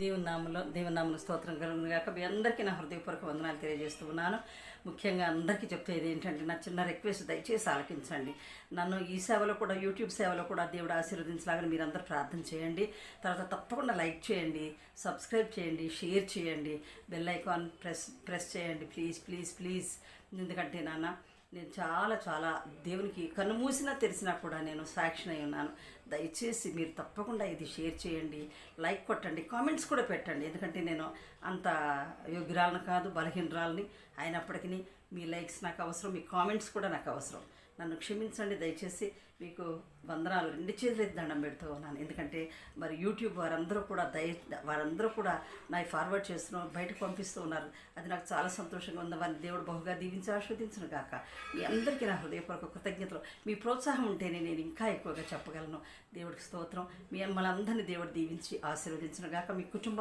దేవుని నామంలో దేవుని నామంలో స్తోత్రం కలుగును కాక మీ అందరికీ నా హృదయపూర్వక వందనాలు తెలియజేస్తూ ఉన్నాను. ముఖ్యంగా అందరికీ చెప్పేది ఏంటంటే నా చిన్న రిక్వెస్ట్ దయచేసి ఆలకించండి. నన్ను ఈ సేవలో కూడా యూట్యూబ్ సేవలో కూడా దేవుడు ఆశీర్వదించలాగా మీరందరూ ప్రార్థన చేయండి. తర్వాత తప్పకుండా లైక్ చేయండి సబ్స్క్రైబ్ చేయండి షేర్ చేయండి బెల్ ఐకాన్ ప్రెస్ ప్రెస్ చేయండి. Please please please. ఎందుకంటే నాన్న నేను చాలా చాలా దేవునికి కన్ను మూసినా తెరిసినా కూడా నేను సాక్షిని అయి ఉన్నాను. దయచేసి మీరు తప్పకుండా ఇది షేర్ చేయండి లైక్ కొట్టండి కామెంట్స్ కూడా పెట్టండి. ఎందుకంటే నేను అంత యోగ్యురాలను కాదు బలహీనరాలని అయినప్పటికీ మీ లైక్స్ నాకు అవసరం మీ కామెంట్స్ కూడా నాకు అవసరం. నన్ను క్షమించండి దయచేసి మీకు వందనాలు రెండు చేతులు దండం పెడుతూ ఉన్నాను. ఎందుకంటే మరి యూట్యూబ్ వారందరూ కూడా దయ వారందరూ కూడా నాకు ఫార్వర్డ్ చేస్తున్నారు బయటకు పంపిస్తూ ఉన్నారు. అది నాకు చాలా సంతోషంగా ఉంది. వారిని దేవుడు బహుగా దీవించి ఆస్వాదించను కాక మీ అందరికీ నా హృదయపూర్వక కృతజ్ఞతలు. మీ ప్రోత్సాహం ఉంటేనే నేను ఇంకా ఎక్కువగా చెప్పగలను. దేవుడికి స్తోత్రం. మీ మిమ్మల్ని దేవుడు దీవించి ఆశీర్వదించను గాక. మీ కుటుంబ